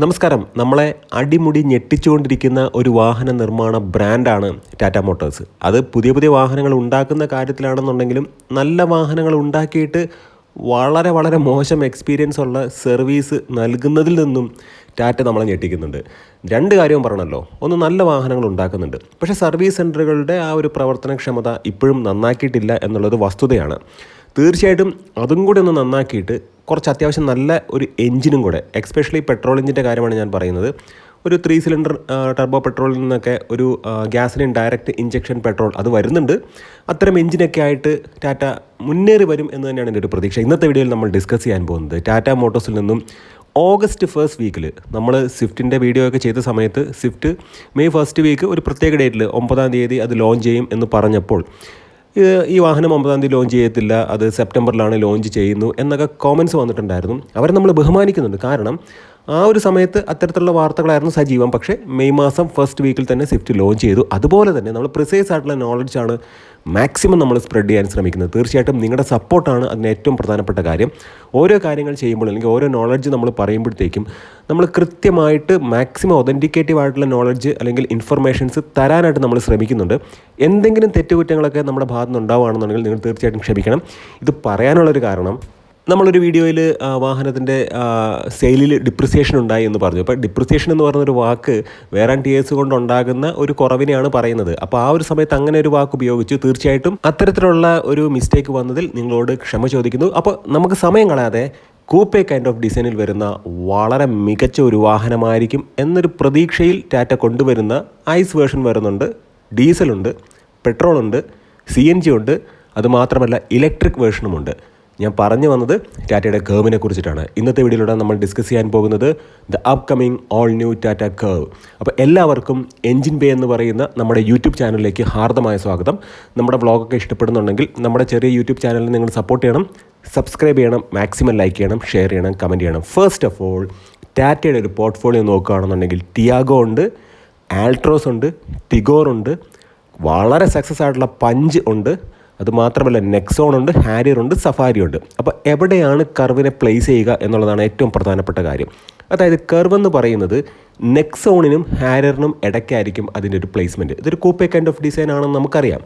നമസ്കാരം. നമ്മളെ അടിമുടി ഞെട്ടിച്ചുകൊണ്ടിരിക്കുന്ന ഒരു വാഹന നിർമ്മാണ ബ്രാൻഡാണ് ടാറ്റ മോട്ടോഴ്സ്. അത് പുതിയ പുതിയ വാഹനങ്ങൾ ഉണ്ടാക്കുന്ന കാര്യത്തിലാണെന്നുണ്ടെങ്കിലും നല്ല വാഹനങ്ങൾ ഉണ്ടാക്കിയിട്ട് വളരെ വളരെ മോശം എക്സ്പീരിയൻസ് ഉള്ള സർവീസ് നൽകുന്നതിൽ നിന്നും ടാറ്റ നമ്മളെ ഞെട്ടിക്കുന്നുണ്ട്. രണ്ട് കാര്യവും പറഞ്ഞല്ലോ. ഒന്ന് നല്ല വാഹനങ്ങൾ ഉണ്ടാക്കുന്നുണ്ട്. പക്ഷേ സർവീസ് സെന്ററുകളുടെ ആ ഒരു പ്രവർത്തനക്ഷമത ഇപ്പോഴും നന്നാക്കിയിട്ടില്ല എന്നുള്ളത് വസ്തുതയാണ്. തീർച്ചയായിട്ടും അതും കൂടി ഒന്ന് നന്നാക്കിയിട്ട് കുറച്ച് അത്യാവശ്യം നല്ല ഒരു എഞ്ചിനും കൂടെ എക്സ്പെഷ്യലി പെട്രോൾ എഞ്ചിന്റെ കാര്യമാണ് ഞാൻ പറയുന്നത്. ഒരു ത്രീ സിലിണ്ടർ ടർബോ പെട്രോളിൽ നിന്നൊക്കെ ഒരു ഗ്യാസിലിൻ ഡയറക്റ്റ് ഇഞ്ചക്ഷൻ പെട്രോൾ അത് വരുന്നുണ്ട്. അത്തരം എഞ്ചിനൊക്കെ ആയിട്ട് ടാറ്റ മുന്നേറി വരും എന്ന് തന്നെയാണ് എന്റെ ഒരു പ്രതീക്ഷ. ഇന്നത്തെ വീഡിയോയിൽ നമ്മൾ ഡിസ്കസ് ചെയ്യാൻ പോകുന്നത് ടാറ്റ മോട്ടോഴ്സിൽ നിന്നും ഓഗസ്റ്റ് ഫസ്റ്റ് വീക്കിൽ നമ്മൾ സ്വിഫ്റ്റിന്റെ വീഡിയോ ഒക്കെ ചെയ്ത സമയത്ത് സ്വിഫ്റ്റ് മെയ് ഫസ്റ്റ് വീക്ക് ഒരു പ്രത്യേക ഡേറ്റിൽ ഒമ്പതാം തീയതി അത് ലോഞ്ച് ചെയ്യും എന്ന് പറഞ്ഞപ്പോൾ ഇത് ഈ വാഹനം ഒമ്പതാം തീയതി ലോഞ്ച് ചെയ്യത്തില്ല. അത് സെപ്റ്റംബറിലാണ് ലോഞ്ച് ചെയ്യുന്നു എന്നൊക്കെ കോമൻസ് വന്നിട്ടുണ്ടായിരുന്നു. അവരെ നമ്മൾ ബഹുമാനിക്കുന്നുണ്ട്. കാരണം ആ ഒരു സമയത്ത് അത്തരത്തിലുള്ള വാർത്തകളായിരുന്നു സജീവം. പക്ഷേ മെയ് മാസം ഫസ്റ്റ് വീക്കിൽ തന്നെ സ്വിഫ്റ്റ് ലോഞ്ച് ചെയ്തു. അതുപോലെ തന്നെ നമ്മൾ പ്രിസൈസ് ആയിട്ടുള്ള നോളജാണ് മാക്സിമം നമ്മൾ സ്പ്രെഡ് ചെയ്യാൻ ശ്രമിക്കുന്നത്. തീർച്ചയായിട്ടും നിങ്ങളുടെ സപ്പോർട്ടാണ് അതിന് ഏറ്റവും പ്രധാനപ്പെട്ട കാര്യം. ഓരോ കാര്യങ്ങൾ ചെയ്യുമ്പോൾ അല്ലെങ്കിൽ ഓരോ നോളജ് നമ്മൾ പറയുമ്പോഴത്തേക്കും നമ്മൾ കൃത്യമായിട്ട് മാക്സിമം ഒതന്റിക്കേറ്റീവ് ആയിട്ടുള്ള നോളജ് അല്ലെങ്കിൽ ഇൻഫർമേഷൻസ് തരാനായിട്ട് നമ്മൾ ശ്രമിക്കുന്നുണ്ട്. എന്തെങ്കിലും തെറ്റുകുറ്റങ്ങളൊക്കെ നമ്മുടെ ഭാഗത്തുനിന്ന് ഉണ്ടാവുകയാണെന്നുണ്ടെങ്കിൽ നിങ്ങൾ തീർച്ചയായിട്ടും ക്ഷമിക്കണം. ഇത് പറയാനുള്ളൊരു കാരണം നമ്മളൊരു വീഡിയോയിൽ വാഹനത്തിന്റെ സെയിലിൽ ഡിപ്രിസിയേഷൻ ഉണ്ടായി എന്ന് പറഞ്ഞു. അപ്പോൾ ഡിപ്രിസിയേഷൻ എന്ന് പറയുന്നൊരു വാക്ക് വേറെ ടിയേഴ്സ് കൊണ്ടുണ്ടാകുന്ന ഒരു കുറവിനെയാണ് പറയുന്നത്. അപ്പോൾ ആ ഒരു സമയത്ത് അങ്ങനെ ഒരു വാക്ക് ഉപയോഗിച്ചു തീർച്ചയായിട്ടും അത്തരത്തിലുള്ള ഒരു മിസ്റ്റേക്ക് വന്നതിൽ നിങ്ങളോട് ക്ഷമ ചോദിക്കുന്നു. അപ്പോൾ നമുക്ക് സമയം കളയാതെ കൂപ്പേ കൈൻഡ് ഓഫ് ഡിസൈനിൽ വരുന്ന വളരെ മികച്ച ഒരു വാഹനമായിരിക്കും എന്നൊരു പ്രതീക്ഷയിൽ ടാറ്റ കൊണ്ടുവരുന്ന ഐസ് വേർഷൻ വരുന്നുണ്ട്. ഡീസലുണ്ട് പെട്രോളുണ്ട് സി എൻ ജി ഉണ്ട്. അതുമാത്രമല്ല ഇലക്ട്രിക് വേർഷനുമുണ്ട്. ഞാൻ പറഞ്ഞു വന്നത് ടാറ്റയുടെ കേവിനെ കുറിച്ചിട്ടാണ്. ഇന്നത്തെ വീഡിയോയിലൂടെ നമ്മൾ ഡിസ്കസ് ചെയ്യാൻ പോകുന്നത് the upcoming all new Tata Curvv അപ്പോൾ എല്ലാവർക്കും എൻജിൻ ബേ എന്ന് പറയുന്ന നമ്മുടെ യൂട്യൂബ് ചാനലിലേക്ക് ഹാർദമായ സ്വാഗതം. നമ്മുടെ വ്ളോഗൊക്കെ ഇഷ്ടപ്പെടുന്നുണ്ടെങ്കിൽ നമ്മുടെ ചെറിയ യൂട്യൂബ് ചാനലിൽ നിങ്ങൾ സപ്പോർട്ട് ചെയ്യണം സബ്സ്ക്രൈബ് ചെയ്യണം മാക്സിമം ലൈക്ക് ചെയ്യണം ഷെയർ ചെയ്യണം കമന്റ് ചെയ്യണം. ഫസ്റ്റ് ഓഫ് ഓൾ ടാറ്റയുടെ ഒരു പോർട്ട്ഫോളിയോ നോക്കുകയാണെന്നുണ്ടെങ്കിൽ ടിയാഗോ ഉണ്ട് ആൾട്രോസ് ഉണ്ട് ടിഗോർ ഉണ്ട് വളരെ സക്സസ് ആയിട്ടുള്ള പഞ്ച് ഉണ്ട് അതുമാത്രമല്ല നെക്സോൺ ഉണ്ട് ഹാരിയർ ഉണ്ട് സഫാരി ഉണ്ട്. അപ്പോൾ എവിടെയാണ് കർവിനെ പ്ലേസ് ചെയ്യുക എന്നുള്ളതാണ് ഏറ്റവും പ്രധാനപ്പെട്ട കാര്യം. അതായത് കർവ് എന്ന് പറയുന്നത് നെക്സോണിനും ഹാരറിനും ഇടയ്ക്കായിരിക്കും അതിന്റെ ഒരു പ്ലേസ്മെന്റ് ഇതൊരു കൂപ്പേ കൈൻഡ് ഓഫ് ഡിസൈൻ ആണെന്ന് നമുക്കറിയാം.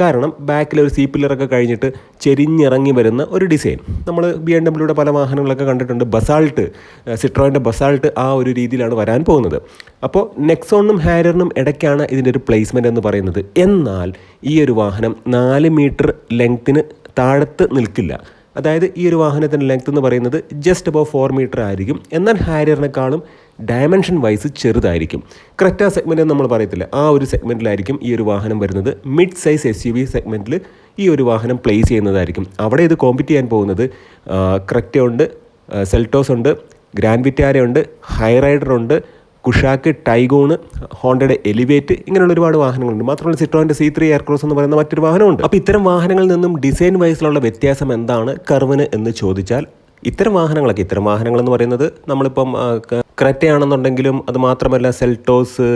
കാരണം ബാക്കിൽ ഒരു സീ പില്ലറൊക്കെ കഴിഞ്ഞിട്ട് ചെരിഞ്ഞിറങ്ങി വരുന്ന ഒരു ഡിസൈൻ നമ്മൾ ബി എം ഡബ്ല്യൂടെ പല വാഹനങ്ങളൊക്കെ കണ്ടിട്ടുണ്ട്. ബസാൾട്ട് സിട്രോയിന്റെ ബസാൾട്ട് ആ ഒരു രീതിയിലാണ് വരാൻ പോകുന്നത്. അപ്പോൾ നെക്സോണിനും ഹാരറിനും ഇടയ്ക്കാണ് ഇതിന്റെ ഒരു പ്ലേസ്മെന്റ് എന്ന് പറയുന്നത്. എന്നാൽ ഈ ഒരു വാഹനം നാല് മീറ്റർ ലെങ്ത്തിന് താഴത്ത് നിൽക്കില്ല. അതായത് ഈ ഒരു വാഹനത്തിന്റെ ലെങ്ത് എന്ന് പറയുന്നത് ജസ്റ്റ് അബവ് ഫോർ മീറ്റർ ആയിരിക്കും. എന്നാൽ ഹാരിയറിനേക്കാളും ഡയമെൻഷൻ വൈസ് ചെറുതായിരിക്കും. ക്രെറ്റ സെഗ്മെന്റ് നമ്മൾ പറയത്തില്ല. ആ ഒരു സെഗ്മെന്റിലായിരിക്കും ഈ ഒരു വാഹനം വരുന്നത്. Mid size S U V സെഗ്മെന്റിൽ ഈ ഒരു വാഹനം പ്ലേസ് ചെയ്യുന്നതായിരിക്കും. അവിടെ ഇത് കോമ്പറ്റ് ചെയ്യാൻ പോകുന്നത് ക്രെറ്റ ഉണ്ട് സെൽറ്റോസ് ഉണ്ട് ഗ്രാൻഡ് വിറ്റാര ഉണ്ട് ഹൈറൈഡർ ഉണ്ട് കുഷാക്ക് ടൈഗോണ് ഹോണ്ടയുടെ എലിവേറ്റ് ഇങ്ങനെയുള്ള ഒരുപാട് വാഹനങ്ങളുണ്ട്. മാത്രമല്ല സിട്രോന്റെ സി ത്രീ എയർക്രോസ് എന്ന് പറയുന്ന മറ്റൊരു വാഹനമുണ്ട്. അപ്പോൾ ഇത്തരം വാഹനങ്ങളിൽ നിന്നും ഡിസൈൻ വൈസിലുള്ള വ്യത്യാസം എന്താണ്? കർവിന് എന്ന് ചോദിച്ചാൽ ഇത്തരം വാഹനങ്ങളൊക്കെ ഇത്തരം വാഹനങ്ങൾ എന്ന് പറയുന്നത് നമ്മളിപ്പം ക്രെറ്റയാണെന്നുണ്ടെങ്കിലും അത് മാത്രമല്ല സെൽട്ടോസ്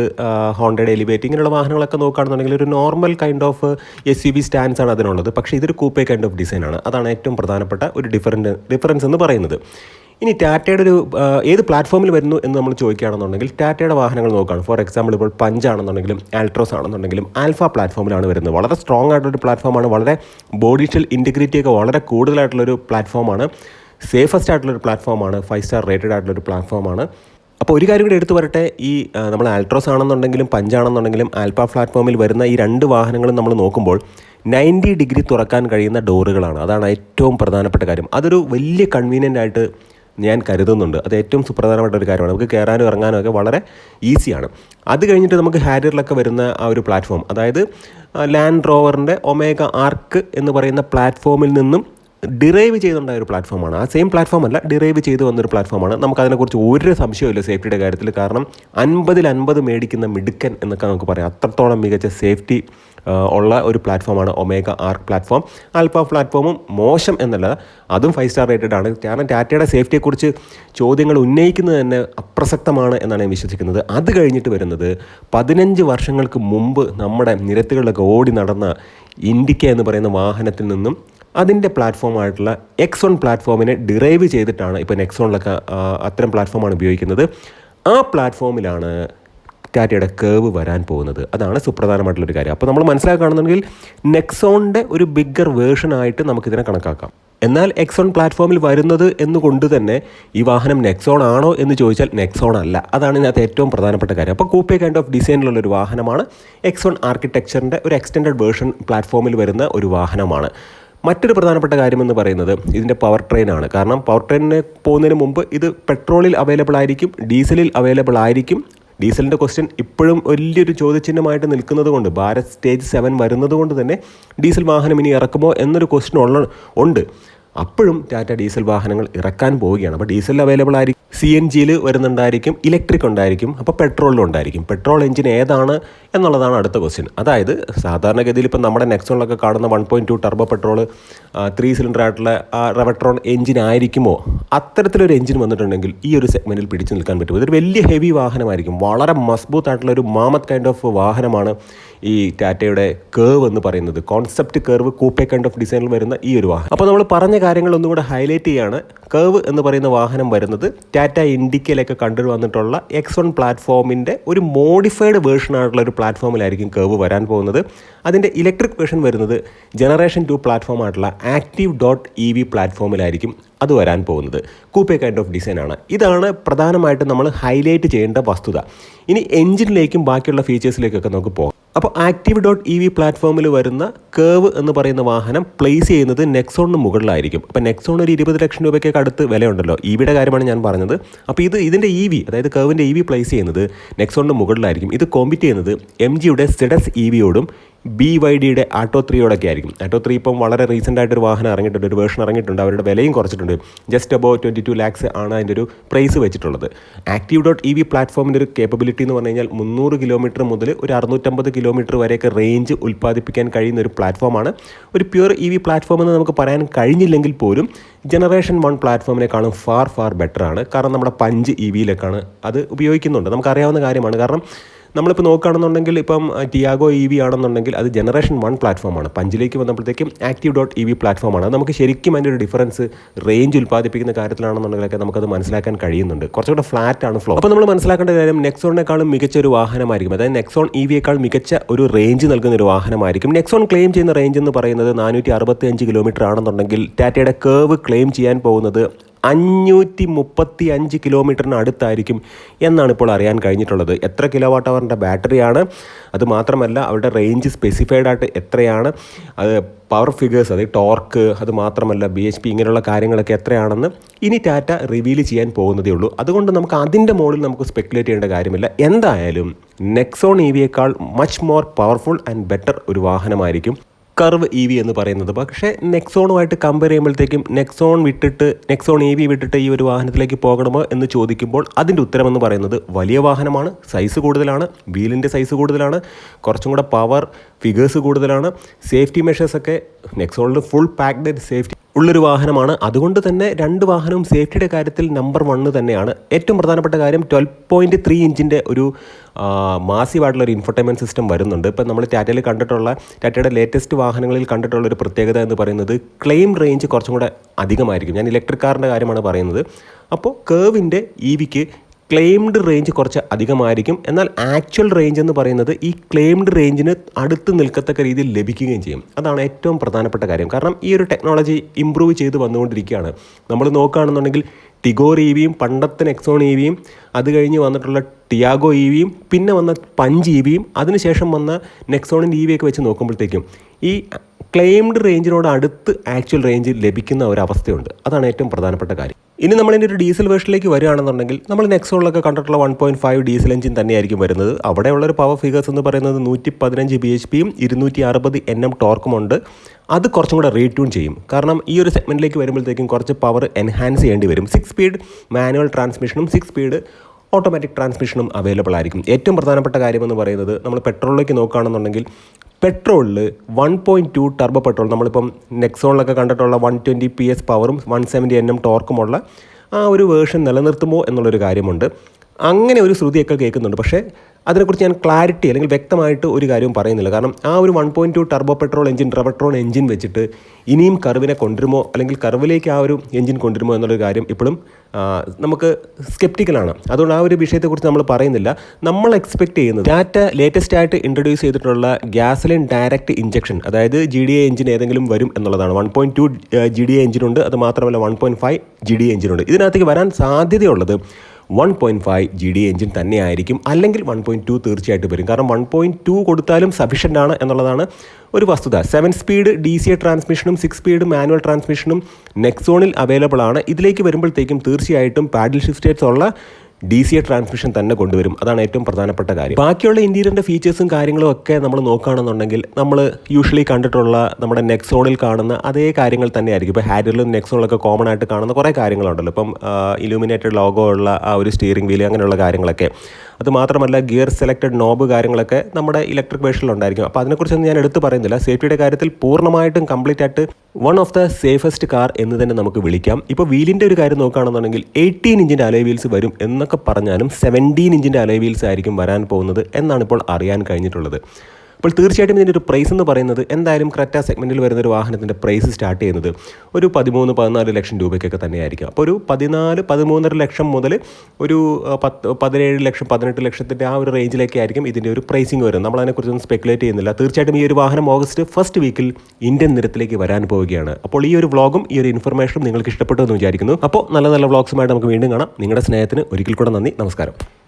ഹോണ്ടയുടെ എലിവേറ്റ് ഇങ്ങനെയുള്ള വാഹനങ്ങളൊക്കെ നോക്കുകയാണെന്നുണ്ടെങ്കിൽ ഒരു normal kind of S U V stance ആണ് അതിനുള്ളത്. പക്ഷേ ഇതൊരു കൂപ്പേ കൈൻഡ് ഓഫ് ഡിസൈനാണ് അതാണ് ഏറ്റവും പ്രധാനപ്പെട്ട ഒരു ഡിഫറന്റ് ഡിഫറൻസ് എന്ന് പറയുന്നത്. ഇനി ടാറ്റയുടെ ഒരു ഏത് പ്ലാറ്റ്ഫോമിൽ വരുന്നു എന്ന് നമ്മൾ ചോദിക്കുകയാണെന്നുണ്ടെങ്കിൽ ടാറ്റയുടെ വാഹനങ്ങൾ നോക്കുകയാണ്. ഫോർ എക്സാമ്പിൾ ഇപ്പോൾ പഞ്ച് ആണെന്നുണ്ടെങ്കിലും ആൾട്രോസ് ആണെന്നുണ്ടെങ്കിലും ആൽഫ പ്ലാറ്റ്ഫോമിലാണ് വരുന്നത്. വളരെ സ്ട്രോങ് ആയിട്ടുള്ളൊരു പ്ലാറ്റ്ഫോമാണ് വളരെ ബോഡി ഷെൽ ഇന്റിഗ്രിറ്റി ഒക്കെ വളരെ കൂടുതലായിട്ടുള്ളൊരു പ്ലാറ്റ്ഫോമാണ് സേഫസ്റ്റ് ആയിട്ടുള്ളൊരു പ്ലാറ്റ്ഫോമാണ് ഫൈവ് സ്റ്റാർ റേറ്റഡ് ആയിട്ടുള്ളൊരു പ്ലാറ്റ്ഫോമാണ് അപ്പോൾ ഒരു കാര്യം കൂടി എടുത്തു വരട്ടെ ഈ നമ്മൾ ആൾട്രോസ് ആണെന്നുണ്ടെങ്കിലും പഞ്ചാണെന്നുണ്ടെങ്കിലും ആൽഫ പ്ലാറ്റ്ഫോമിൽ വരുന്ന ഈ രണ്ട് വാഹനങ്ങളും നമ്മൾ നോക്കുമ്പോൾ നയന്റി ഡിഗ്രി തുറക്കാൻ കഴിയുന്ന ഡോറുകളാണ് അതാണ് ഏറ്റവും പ്രധാനപ്പെട്ട കാര്യം. അതൊരു വലിയ കൺവീനിയന്റ് ആയിട്ട് ഞാൻ കരുതുന്നുണ്ട്. അത് ഏറ്റവും സുപ്രധാനപ്പെട്ട ഒരു കാര്യമാണ്. നമുക്ക് കയറാനും ഇറങ്ങാനും ഒക്കെ വളരെ ഈസിയാണ് അത് കഴിഞ്ഞിട്ട് നമുക്ക് ഹാരിയറിലൊക്കെ വരുന്ന ആ ഒരു പ്ലാറ്റ്ഫോം അതായത് ലാൻഡ് റോവറിന്റെ ഒമേഗ ആർക്ക് എന്ന് പറയുന്ന പ്ലാറ്റ്ഫോമിൽ നിന്നും ഡിറൈവ് ചെയ്തുണ്ടായ ഒരു പ്ലാറ്റ്ഫോമാണ്. ആ സെയിം പ്ലാറ്റ്ഫോം അല്ല ഡിറൈവ് ചെയ്ത് വന്നൊരു പ്ലാറ്റ്ഫോമാണ്. നമുക്കതിനെക്കുറിച്ച് ഒരു സംശയമില്ല സേഫ്റ്റിയുടെ കാര്യത്തിൽ. കാരണം അൻപതിൽ അൻപത് മേടിക്കുന്ന മിടുക്കൻ എന്നൊക്കെ നമുക്ക് പറയാം. അത്രത്തോളം മികച്ച സേഫ്റ്റി ഉള്ള ഒരു പ്ലാറ്റ്ഫോമാണ് ഒമേഗ ആർക്ക് പ്ലാറ്റ്ഫോം. ആൽഫ പ്ലാറ്റ്ഫോമും മോശം എന്നല്ല അതും ഫൈവ് സ്റ്റാർ റേറ്റഡ് ആണ്. കാരണം ടാറ്റയുടെ സേഫ്റ്റിയെക്കുറിച്ച് ചോദ്യങ്ങൾ ഉന്നയിക്കുന്നത് തന്നെ അപ്രസക്തമാണ് എന്നാണ് ഞാൻ വിശ്വസിക്കുന്നത്. അത് കഴിഞ്ഞിട്ട് വരുന്നത് പതിനഞ്ച് വർഷങ്ങൾക്ക് മുമ്പ് നമ്മുടെ നിരത്തുകളിലൊക്കെ ഓടി നടന്ന ഇൻഡിക്ക എന്ന് പറയുന്ന വാഹനത്തിൽ നിന്നും അതിന്റെ പ്ലാറ്റ്ഫോമായിട്ടുള്ള എക്സോൺ പ്ലാറ്റ്ഫോമിനെ ഡിറൈവ് ചെയ്തിട്ടാണ് ഇപ്പോൾ നെക്സോണിലൊക്കെ അത്തരം പ്ലാറ്റ്ഫോമാണ് ഉപയോഗിക്കുന്നത്. ആ പ്ലാറ്റ്ഫോമിലാണ് ടാറ്റയുടെ കേവ് വരാൻ പോകുന്നത്. അതാണ് സുപ്രധാനമായിട്ടുള്ളൊരു കാര്യം. അപ്പോൾ നമ്മൾ മനസ്സിലാക്കുകയാണെന്നുണ്ടെങ്കിൽ നെക്സോണിന്റെ ഒരു ബിഗ്ഗർ വേർഷനായിട്ട് നമുക്കിതിനെ കണക്കാക്കാം. എന്നാൽ എക്സോൺ പ്ലാറ്റ്ഫോമിൽ വരുന്നത് എന്നുകൊണ്ട് തന്നെ ഈ വാഹനം നെക്സോൺ ആണോ എന്ന് ചോദിച്ചാൽ നെക്സോൺ അല്ല. അതാണ് ഇതിനകത്ത് ഏറ്റവും പ്രധാനപ്പെട്ട കാര്യം. അപ്പോൾ കൂപ്പേ കൈൻഡ് ഓഫ് ഡിസൈനിലുള്ള ഒരു വാഹനമാണ് എക്സോൺ ആർക്കിടെക്ചറിന്റെ ഒരു എക്സ്റ്റൻഡഡ് വേർഷൻ പ്ലാറ്റ്ഫോമിൽ വരുന്ന ഒരു വാഹനമാണ്. മറ്റൊരു പ്രധാനപ്പെട്ട കാര്യമെന്ന് പറയുന്നത് ഇതിന്റെ പവർ ട്രെയിൻ ആണ്. കാരണം പവർ ട്രെയിനിന് പോകുന്നതിന് മുമ്പ് ഇത് പെട്രോളിൽ അവൈലബിൾ ആയിരിക്കും ഡീസലിൽ അവൈലബിൾ ആയിരിക്കും. ഡീസലിന്റെ ക്വസ്റ്റ്യൻ ഇപ്പോഴും വലിയൊരു ചോദ്യചിഹ്നമായിട്ട് നിൽക്കുന്നത് കൊണ്ട് ഭാരത് സ്റ്റേജ് സെവൻ വരുന്നത് കൊണ്ട് തന്നെ ഡീസൽ വാഹനം ഇനി ഇറക്കുമോ എന്നൊരു ക്വസ്റ്റ്യൻ ഉള്ള ഉണ്ട്. അപ്പോഴും ടാറ്റ ഡീസൽ വാഹനങ്ങൾ ഇറക്കാൻ പോവുകയാണ്. അപ്പോൾ ഡീസൽ അവൈലബിൾ ആയിരിക്കും. സി എൻ ജിയിൽ വരുന്നുണ്ടായിരിക്കും ഇലക്ട്രിക് ഉണ്ടായിരിക്കും അപ്പോൾ പെട്രോളിലും ഉണ്ടായിരിക്കും. പെട്രോൾ എഞ്ചിൻ ഏതാണ് എന്നുള്ളതാണ് അടുത്ത ക്വസ്റ്റ്യൻ അതായത് സാധാരണഗതിയിൽ ഇപ്പം നമ്മുടെ നെക്സോണിലൊക്കെ കാണുന്ന one point two turbo petrol three cylinder ആയിട്ടുള്ള റെവട്രോൺ എഞ്ചിൻ ആയിരിക്കുമോ? അത്തരത്തിലൊരു എഞ്ചിൻ വന്നിട്ടുണ്ടെങ്കിൽ ഈ ഒരു സെഗ്മെന്റിൽ പിടിച്ചു നിൽക്കാൻ പറ്റും. ഇതൊരു വലിയ ഹെവി വാഹനമായിരിക്കും. വളരെ മസ്ബൂത്ത് ആയിട്ടുള്ള ഒരു മാമത്ത് കൈൻഡ് ഓഫ് വാഹനമാണ് ഈ ടാറ്റയുടെ കേർവ് എന്ന് പറയുന്നത് concept Curvv coupe kind of ഡിസൈനിൽ വരുന്ന ഈ ഒരു വാഹനം. അപ്പോൾ നമ്മൾ പറഞ്ഞ കാര്യങ്ങൾ ഒന്നും കൂടെ ഹൈലൈറ്റ് ചെയ്യാണ്. കേർവ് എന്ന് പറയുന്ന വാഹനം വരുന്നത് ടാറ്റ ഇൻഡിക്കയിലൊക്കെ കണ്ടു വന്നിട്ടുള്ള എക്സ് വൺ പ്ലാറ്റ്ഫോമിന്റെ ഒരു മോഡിഫൈഡ് വേർഷൻ ആയിട്ടുള്ള ഒരു പ്ലാറ്റ്ഫോമിലായിരിക്കും കേർവ് വരാൻ പോകുന്നത്. അതിന്റെ ഇലക്ട്രിക് വേർഷൻ വരുന്നത് ജനറേഷൻ ടു പ്ലാറ്റ്ഫോം ആയിട്ടുള്ള ആക്റ്റീവ് ഡോട്ട് ഇ വി പ്ലാറ്റ്ഫോമിലായിരിക്കും അത് വരാൻ പോകുന്നത്. കൂപ്പേ കൈൻഡ് ഓഫ് ഡിസൈൻ ആണ്. ഇതാണ് പ്രധാനമായിട്ടും നമ്മൾ ഹൈലൈറ്റ് ചെയ്യേണ്ട വസ്തുത. ഇനി എഞ്ചിനിലേക്കും ബാക്കിയുള്ള ഫീച്ചേഴ്സിലേക്കൊക്കെ നമുക്ക് പോകാം. അപ്പോൾ ആക്റ്റീവ് ഡോട്ട് ഇ വി പ്ലാറ്റ്ഫോമിൽ വരുന്ന കേവ് എന്ന് പറയുന്ന വാഹനം പ്ലേസ് ചെയ്യുന്നത് നെക്സോണിന് മുകളിലായിരിക്കും. അപ്പോൾ നെക്സോൺ ഒരു ഇരുപത് ലക്ഷം രൂപയ്ക്കൊക്കെ അടുത്ത് വിലയുണ്ടല്ലോ. ഇ വിയുടെ കാര്യമാണ് ഞാൻ പറഞ്ഞത്. അപ്പോൾ ഇത് ഇതിന്റെ ഇ വി അതായത് കേവിന്റെ ഇ വി പ്ലേസ് ചെയ്യുന്നത് നെക്സോണിന് മുകളിലായിരിക്കും. ഇത് കോമ്പീറ്റ് ചെയ്യുന്നത് എം ജിയുടെ സിഡസ് ഇ വിയോടും ബി വൈ ഡിയുടെ ആട്ടോ ത്രീയോടൊക്കെ ആയിരിക്കും. ആട്ടോ ത്രീ ഇപ്പം വളരെ റീസെന്റ് ആയിട്ടൊരു വാഹനം ഇറങ്ങിയിട്ടുണ്ട്. ഒരു വേർഷൻ ഇറങ്ങിയിട്ടുണ്ട്. അവരുടെ വിലയും കുറച്ചിട്ടുണ്ട്. Just above twenty two lakhs ആണ് അതിന്റെ ഒരു പ്രൈസ് വെച്ചിട്ടുള്ളത്. ആക്റ്റീവ് ഡോട്ട് ഇ വി പ്ലാറ്റ്ഫോമിന്റെ ഒരു കേപ്പബിലിറ്റി എന്ന് പറഞ്ഞു കഴിഞ്ഞാൽ മുന്നൂറ് കിലോമീറ്റർ മുതൽ ഒരു അറുന്നൂറ്റമ്പത് കിലോമീറ്റർ വരെയൊക്കെ റേഞ്ച് ഉൽപ്പാദിപ്പിക്കാൻ കഴിയുന്ന ഒരു പ്ലാറ്റ്ഫോമാണ് ഒരു പ്യുവർ ഇ വി പ്ലാറ്റ്ഫോം എന്ന് നമുക്ക് പറയാൻ കഴിഞ്ഞില്ലെങ്കിൽ പോലും ജനറേഷൻ വൺ പ്ലാറ്റ്ഫോമിനേക്കാളും ഫാർ ഫാർ ബെറ്ററാണ് കാരണം നമ്മുടെ പഞ്ച് ഇ വിയിലേക്കാണ് അത് ഉപയോഗിക്കുന്നുണ്ട്. നമുക്കറിയാവുന്ന കാര്യമാണ്. കാരണം നമ്മളിപ്പോൾ നോക്കുകയാണെന്നുണ്ടെങ്കിൽ ഇപ്പം ടിയാഗോ ഇ വി ആണെന്നുണ്ടെങ്കിൽ അത് ജനറേഷൻ വൺ പ്ലാറ്റ്ഫോമാണ്. പഞ്ചിലേക്ക് വന്നപ്പോഴത്തേക്കും ആക്റ്റീവ് ഡോട്ട് ഇ വി പ്ലാറ്റ്ഫോമാണ്. നമുക്ക് ശരിക്കും അതിന്റെ ഒരു ഡിഫറൻസ് റേഞ്ച് ഉൽപ്പാദിപ്പിക്കുന്ന കാര്യത്തിലാണെന്നുണ്ടെങ്കിലൊക്കെ നമുക്കത് മനസ്സിലാക്കാൻ കഴിയുന്നുണ്ട്. കുറച്ചുകൂടെ ഫ്ലാറ്റ് ആണ് ഫ്ലോ അപ്പോൾ നമ്മൾ മനസ്സിലാക്കേണ്ട കാര്യം നെക്സോണിനേക്കാളും മികച്ച ഒരു വാഹനമായിരിക്കും. അതായത് നെക്സോൺ ഇ വിയേക്കാൾ മികച്ച ഒരു റേഞ്ച് നൽകുന്ന ഒരു വാഹനമായിരിക്കും. നെക്സോൺ ക്ലെയിം ചെയ്യുന്ന റേഞ്ച് എന്ന് പറയുന്നത് നാനൂറ്റി അറുപത്തി അഞ്ച് കിലോമീറ്റർ ആണെന്നുണ്ടെങ്കിൽ ടാറ്റയുടെ കേവ് ക്ലെയിം ചെയ്യാൻ പോകുന്നത് അഞ്ഞൂറ്റി മുപ്പത്തി അഞ്ച് കിലോമീറ്ററിന് അടുത്തായിരിക്കും എന്നാണ് ഇപ്പോൾ അറിയാൻ കഴിഞ്ഞിട്ടുള്ളത്. എത്ര കിലോ വാട്ട് അവറിന്റെ ബാറ്ററിയാണ് അത് മാത്രമല്ല അവരുടെ റേഞ്ച് സ്പെസിഫൈഡ് ആയിട്ട് എത്രയാണ്? അത് പവർ ഫിഗേഴ്സ് അത് ടോർക്ക് അത് മാത്രമല്ല ബി എച്ച് പി ഇങ്ങനെയുള്ള കാര്യങ്ങളൊക്കെ എത്രയാണെന്ന് ഇനി ടാറ്റ റിവീൽ ചെയ്യാൻ പോകുന്നതേ ഉള്ളൂ. അതുകൊണ്ട് നമുക്ക് അതിന്റെ മുകളിൽ നമുക്ക് സ്പെക്കുലേറ്റ് ചെയ്യേണ്ട കാര്യമില്ല. എന്തായാലും Nexon E വിയേക്കാൾ much more powerful and better ഒരു വാഹനമായിരിക്കും. കർവ് ഇ വി എന്ന് പറയുന്നത്. പക്ഷേ നെക്സോണുമായിട്ട് കമ്പയർ ചെയ്യുമ്പോഴത്തേക്കും നെക്സോൺ വിട്ടിട്ട് നെക്സോൺ ഇ വി വിട്ടിട്ട് ഈ ഒരു വാഹനത്തിലേക്ക് പോകണമോ എന്ന് ചോദിക്കുമ്പോൾ അതിന്റെ ഉത്തരമെന്ന് പറയുന്നത് വലിയ വാഹനമാണ് സൈസ് കൂടുതലാണ് വീലിന്റെ സൈസ് കൂടുതലാണ് കുറച്ചും കൂടെ പവർ ഫിഗേഴ്സ് കൂടുതലാണ് സേഫ്റ്റി മെഷേഴ്സൊക്കെ നെക്സോണിൽ ഫുൾ പാക്ഡ് സേഫ്റ്റി ഉള്ളൊരു വാഹനമാണ്. അതുകൊണ്ട് തന്നെ രണ്ട് വാഹനവും സേഫ്റ്റിയുടെ കാര്യത്തിൽ നമ്പർ വണ്ണ് തന്നെയാണ്. ഏറ്റവും പ്രധാനപ്പെട്ട കാര്യം ട്വൽവ് പോയിന്റ് ത്രീ ഇഞ്ചിന്റെ ഒരു മാസീവായിട്ടുള്ള ഒരു ഇൻഫർടൈൻമെന്റ് സിസ്റ്റം വരുന്നുണ്ട്. ഇപ്പം നമ്മൾ ടാറ്റയിൽ കണ്ടിട്ടുള്ള ടാറ്റയുടെ ലേറ്റസ്റ്റ് വാഹനങ്ങളിൽ കണ്ടിട്ടുള്ള ഒരു പ്രത്യേകത എന്ന് പറയുന്നത് ക്ലെയിം റേഞ്ച് കുറച്ചും കൂടെ അധികമായിരിക്കും. ഞാൻ ഇലക്ട്രിക് കാറിന്റെ കാര്യമാണ് പറയുന്നത്. അപ്പോൾ കേവിന്റെ ഇ വിക്ക് ക്ലെയിംഡ് റേഞ്ച് കുറച്ച് അധികമായിരിക്കും. എന്നാൽ ആക്ച്വൽ റേഞ്ച് എന്ന് പറയുന്നത് ഈ ക്ലെയിംഡ് റേഞ്ചിന് അടുത്ത് നിൽക്കത്തക്ക രീതിയിൽ ലഭിക്കുകയും ചെയ്യും. അതാണ് ഏറ്റവും പ്രധാനപ്പെട്ട കാര്യം. കാരണം ഈ ഒരു ടെക്നോളജി ഇമ്പ്രൂവ് ചെയ്ത് വന്നുകൊണ്ടിരിക്കുകയാണ്. നമ്മൾ നോക്കുകയാണെന്നുണ്ടെങ്കിൽ ടിഗോർ ഇ വിയും പണ്ടത്തെ നെക്സോൺ ഇ വിയും അത് കഴിഞ്ഞ് വന്നിട്ടുള്ള ടിയാഗോ ഇ വിയും പിന്നെ വന്ന പഞ്ച് ഇ വിയും അതിനുശേഷം വന്ന നെക്സോണിന്റെ ഇ വിയൊക്കെ വെച്ച് നോക്കുമ്പോഴത്തേക്കും ഈ ക്ലെയിംഡ് റേഞ്ചിനോട് അടുത്ത് ആക്ച്വൽ റേഞ്ച് ലഭിക്കുന്ന ഒരു അവസ്ഥയുണ്ട്. അതാണ് ഏറ്റവും പ്രധാനപ്പെട്ട കാര്യം. ഇനി നമ്മളിന്റെ ഒരു ഡീസൽ വേർഷനിലേക്ക് വരികയാണെന്നുണ്ടെങ്കിൽ നമ്മൾ നെക്സോണിലൊക്കെ കണ്ടിട്ടുള്ള one point five diesel engine തന്നെയായിരിക്കും വരുന്നത്. അവിടെയുള്ള ഒരു പവർ ഫിഗേഴ്സ് എന്ന് പറയുന്നത് നൂറ്റി പതിനഞ്ച് ബി എച്ച് പിയും ഇരുന്നൂറ്റി അറുപത് എൻ എം ടോർക്കുമുണ്ട് അത് കുറച്ചും കൂടെ റീട്യൂൺ ചെയ്യും. കാരണം ഈ ഒരു സെഗ്മെന്റിലേക്ക് വരുമ്പോഴത്തേക്കും കുറച്ച് പവർ എൻഹാൻസ് ചെയ്യേണ്ടി വരും. സിക്സ് സ്പീഡ് മാനുവൽ ട്രാൻസ്മിഷനും സിക്സ് സ്പീഡ് ഓട്ടോമാറ്റിക് ട്രാൻസ്മിഷനും അവൈലബിൾ ആയിരിക്കും. ഏറ്റവും പ്രധാനപ്പെട്ട കാര്യമെന്ന് പറയുന്നത് നമ്മൾ പെട്രോളിലേക്ക് നോക്കുകയാണെന്നുണ്ടെങ്കിൽ പെട്രോളിൽ one point two turbo petrol നമ്മളിപ്പം നെക്സോണിലൊക്കെ കണ്ടിട്ടുള്ള വൺ ട്വന്റി പി എസ് പവറും വൺ സെവന്റി എൻ എം ടോർക്കുമുള്ള ആ ഒരു വേർഷൻ നിലനിർത്തുമോ എന്നുള്ളൊരു കാര്യമുണ്ട്. അങ്ങനെ ഒരു ശ്രുതിയൊക്കെ കേൾക്കുന്നുണ്ട്. പക്ഷേ അതിനെക്കുറിച്ച് ഞാൻ ക്ലാരിറ്റി അല്ലെങ്കിൽ വ്യക്തമായിട്ട് ഒരു കാര്യവും പറയുന്നില്ല. കാരണം ആ ഒരു one point two turbo petrol engine Revotron engine വെച്ചിട്ട് ഇനിയും കർവിനെ കൊണ്ടുവരുമോ അല്ലെങ്കിൽ കർവിലേക്ക് ആ ഒരു എഞ്ചിൻ കൊണ്ടുവരുമോ എന്നുള്ളൊരു കാര്യം ഇപ്പോഴും നമുക്ക് സ്കെപ്റ്റിക്കലാണ് അതുകൊണ്ട് ആ ഒരു വിഷയത്തെക്കുറിച്ച് നമ്മൾ പറയുന്നില്ല. നമ്മൾ എക്സ്പെക്ട് ചെയ്യുന്നത് ഡാറ്റ ലേറ്റസ്റ്റ് ആയിട്ട് ഇൻട്രൊഡ്യൂസ് ചെയ്തിട്ടുള്ള ഗ്യാസലിൻ ഡയറക്റ്റ് ഇഞ്ചക്ഷൻ അതായത് ജി ഡി എ എഞ്ചിൻ ഏതെങ്കിലും വരും എന്നുള്ളതാണ്. One point two G D A എഞ്ചിനുണ്ട് അത് മാത്രമല്ല one point five G D A എഞ്ചിനുണ്ട് ഇതിനകത്തേക്ക് വരാൻ സാധ്യതയുള്ളത് one point five G D engine തന്നെയായിരിക്കും. അല്ലെങ്കിൽ വൺ പോയിന്റ് ടു തീർച്ചയായിട്ടും വരും. കാരണം വൺ പോയിന്റ് ടു കൊടുത്താലും സഫീഷ്യന്റ് ആണ് എന്നുള്ളതാണ് ഒരു വസ്തുത. Seven speed D C A ട്രാൻസ്മിഷനും six speed manual ട്രാൻസ്മിഷനും നെക്സോണിൽ അവൈലബിൾ ആണ്. ഇതിലേക്ക് വരുമ്പോഴത്തേക്കും തീർച്ചയായിട്ടും പാഡിൽ ഷിഫ്റ്റേഴ്സ് ഉള്ള ഡി സി എ ട്രാൻസ്മിഷൻ തന്നെ കൊണ്ടുവരും. അതാണ് ഏറ്റവും പ്രധാനപ്പെട്ട കാര്യം. ബാക്കിയുള്ള ഇന്റീരിയറിന്റെ ഫീച്ചേഴ്സും കാര്യങ്ങളും ഒക്കെ നമ്മൾ നോക്കുകയാണെന്നുണ്ടെങ്കിൽ നമ്മൾ യൂഷ്വലി കണ്ടിട്ടുള്ള നമ്മുടെ നെക്സോണിൽ കാണുന്ന അതേ കാര്യങ്ങൾ തന്നെയായിരിക്കും. ഇപ്പോൾ ഹാരിലും നെക്സോണിലൊക്കെ കോമൺ ആയിട്ട് കാണുന്ന കുറേ കാര്യങ്ങളുണ്ടല്ലോ. ഇപ്പം ഇലൂമിനേറ്റഡ് ലോഗോ ഉള്ള ആ ഒരു സ്റ്റിയറിംഗ് വീൽ അങ്ങനെയുള്ള കാര്യങ്ങളൊക്കെ. അത് മാത്രമല്ല ഗിയർ സെലക്റ്റഡ് നോബ് കാര്യങ്ങളൊക്കെ നമ്മുടെ ഇലക്ട്രിക് വേഷനിലുണ്ടായിരിക്കും അപ്പോൾ അതിനെക്കുറിച്ചൊന്നും ഞാൻ എടുത്ത് പറയുന്നില്ല. സേഫ്റ്റിയുടെ കാര്യത്തിൽ പൂർണമായിട്ടും കംപ്ലീറ്റ് ആയിട്ട് one of the safest car എന്ന് തന്നെ നമുക്ക് വിളിക്കാം. ഇപ്പോൾ വീലിന്റെ ഒരു കാര്യം നോക്കുകയാണെന്നുണ്ടെങ്കിൽ എയ്റ്റീൻ ഇഞ്ചിന്റെ അലോയ് വീൽസ് വരും എന്നൊക്കെ പറഞ്ഞാലും സെവന്റീൻ ഇഞ്ചിന്റെ അലോയ് വീൽസ് ആയിരിക്കും വരാൻ പോകുന്നത് എന്നാണ് ഇപ്പോൾ അറിയാൻ കഴിഞ്ഞിട്ടുള്ളത്. അപ്പോൾ തീർച്ചയായിട്ടും ഇതിന്റെ ഒരു പ്രൈസ് എന്ന് പറയുന്നത് എന്തായാലും ക്രെറ്റ സെഗ്മെന്റിൽ വരുന്ന ഒരു വാഹനത്തിന്റെ പ്രൈസ് സ്റ്റാർട്ട് ചെയ്യുന്നത് ഒരു പതിമൂന്ന് പതിനാല് ലക്ഷം രൂപയ്ക്കൊക്കെ തന്നെയായിരിക്കും. അപ്പോൾ ഒരു പതിനാല് പതിമൂന്നര ലക്ഷം മുതൽ ഒരു പത്ത് പതിനേഴ് ലക്ഷം പതിനെട്ട് ലക്ഷത്തിന്റെ ആ ഒരു റേഞ്ചിലൊക്കെ ആയിരിക്കും ഇതിന്റെ ഒരു പ്രൈസിങ് വരുന്നത്. നമ്മളതിനെക്കുറിച്ചൊന്നും സ്പെക്കുലേറ്റ് ചെയ്യുന്നില്ല. തീർച്ചയായിട്ടും ഈ ഒരു വാഹനം ഓഗസ്റ്റ് ഫസ്റ്റ് വീക്കിൽ ഇന്ത്യൻ നിരത്തിലേക്ക് വരാൻ പോവുകയാണ്. അപ്പോൾ ഈ ഒരു വ്ളോഗും ഈ ഒരു ഇൻഫർമേഷനും നിങ്ങൾക്ക് ഇഷ്ടപ്പെട്ടു എന്ന് വിചാരിക്കുന്നു. അപ്പോൾ നല്ല നല്ല വ്ളോഗ്സുമായിട്ട് നമുക്ക് വീണ്ടും കാണാം. നിങ്ങളുടെ സ്നേഹത്തിന് ഒരിക്കൽ കൂടെ നന്ദി. നമസ്കാരം.